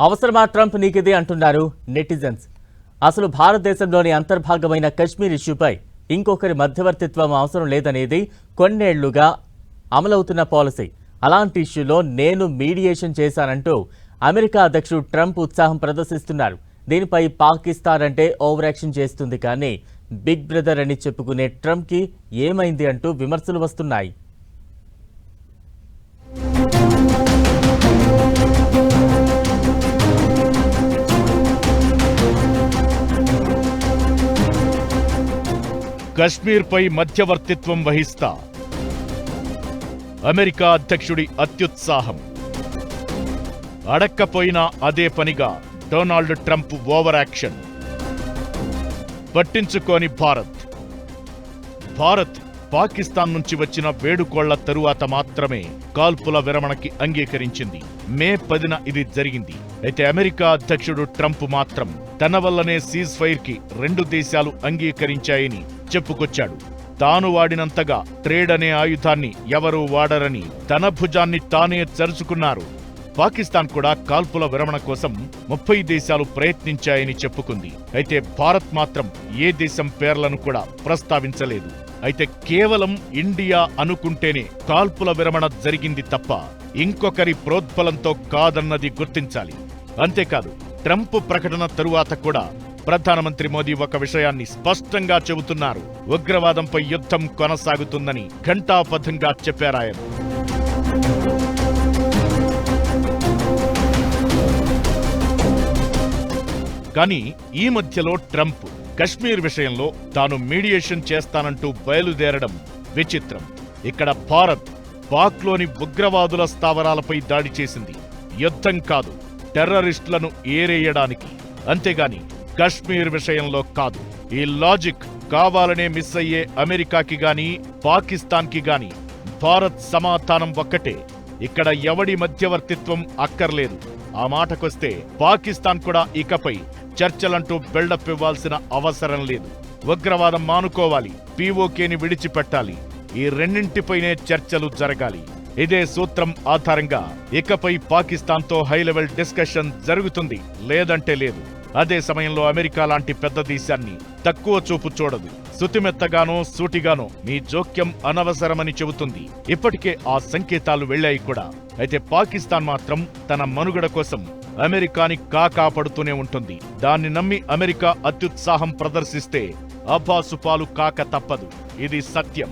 అవసరమా ట్రంప్ నీకిదే అంటున్నారు నెటిజన్స్. అసలు భారతదేశంలోని అంతర్భాగమైన కశ్మీర్ ఇష్యూపై ఇంకొకరి మధ్యవర్తిత్వం అవసరం లేదనేది కొన్నేళ్ళుగా అమలవుతున్న పాలసీ. అలాంటి ఇష్యూలో నేను మీడియేషన్ చేశానంటూ అమెరికా అధ్యక్షుడు ట్రంప్ ఉత్సాహం ప్రదర్శిస్తున్నారు. దీనిపై పాకిస్తాన్ అంటే ఓవర్ యాక్షన్ చేస్తుంది కానీ బిగ్ బ్రదర్ అని చెప్పుకునే ట్రంప్కి ఏమైంది అంటూ విమర్శలు వస్తున్నాయి. కశ్మీర్పై మధ్యవర్తిత్వం వహిస్తా. అమెరికా అధ్యక్షుడి అత్యుత్సాహం. అడక్కపోయినా అదే పనిగా డొనాల్డ్ ట్రంప్ ఓవర్ యాక్షన్. పట్టించుకోని భారత్. భారత్ పాకిస్తాన్ నుంచి వచ్చిన వేడుకోళ్ళ తరువాత మాత్రమే కాల్పుల విరమణకి అంగీకరించింది. మే పదిన ఇది జరిగింది. అయితే అమెరికా అధ్యక్షుడు ట్రంప్ మాత్రం తన వల్లనే సీజ్ ఫైర్కి రెండు దేశాలు అంగీకరించాయని చెప్పుకొచ్చాడు. తాను వాడినంతగా ట్రేడ్ అనే ఆయుధాన్ని ఎవరూ వాడరని తన భుజాన్ని తానే చరుచుకున్నారు పాకిస్తాన్ కూడా కాల్పుల విరమణ కోసం ముప్పై దేశాలు ప్రయత్నించాయని చెప్పుకుంది. అయితే భారత్ మాత్రం ఏ దేశం పేర్లను కూడా ప్రస్తావించలేదు. అయితే కేవలం ఇండియా అనుకుంటేనే కాల్పుల విరమణ జరిగింది తప్ప ఇంకొకరి ప్రోద్బలంతో కాదన్నది గుర్తించాలి. అంతేకాదు ట్రంప్ ప్రకటన తరువాత కూడా ప్రధానమంత్రి మోదీ ఒక విషయాన్ని స్పష్టంగా చెబుతున్నారు. ఉగ్రవాదంపై యుద్ధం కొనసాగుతుందని ఘంటాపథంగా చెప్పారాయన కానీ ఈ మధ్యలో ట్రంప్ కశ్మీర్ విషయంలో తాను మీడియేషన్ చేస్తానంటూ బయలుదేరడం విచిత్రం. ఇక్కడ భారత్ పాక్లోని ఉగ్రవాదుల స్థావరాలపై దాడి చేసింది. యుద్ధం కాదు టెర్రరిస్టులను ఏరేయడానికి. అంతేగాని కశ్మీర్ విషయంలో కాదు. ఈ లాజిక్ కావాలనే మిస్ అయ్యే అమెరికాకి గాని పాకిస్తాన్కి గాని భారత్ సమాధానం ఒక్కటే. ఇక్కడ ఎవడి మధ్యవర్తిత్వం అక్కర్లేదు. ఆ మాటకొస్తే పాకిస్తాన్ కూడా ఇకపై చర్చలంటూ బిల్డప్ ఇవ్వాల్సిన అవసరం లేదు. ఉగ్రవాదం మానుకోవాలి పీఓకేని విడిచిపెట్టాలి. ఈ రెండింటిపైనే చర్చలు జరగాలి. ఇదే సూత్రం ఆధారంగా ఇకపై పాకిస్తాన్తో హై లెవెల్ డిస్కషన్ జరుగుతుంది. లేదంటే లేదు. అదే సమయంలో అమెరికా లాంటి పెద్ద దేశాన్ని తక్కువ చూపు చూడదు. శుతిమెత్తగానో సూటిగానో మీ జోక్యం అనవసరమని చెబుతుంది. ఇప్పటికే ఆ సంకేతాలు వెళ్ళాయి కూడా. అయితే పాకిస్తాన్ మాత్రం తన మనుగడ కోసం అమెరికాని కాకాపడుతూనే ఉంటుంది. దాన్ని నమ్మి అమెరికా అత్యుత్సాహం ప్రదర్శిస్తే అబ్బాసుపాలు కాక తప్పదు. ఇది సత్యం.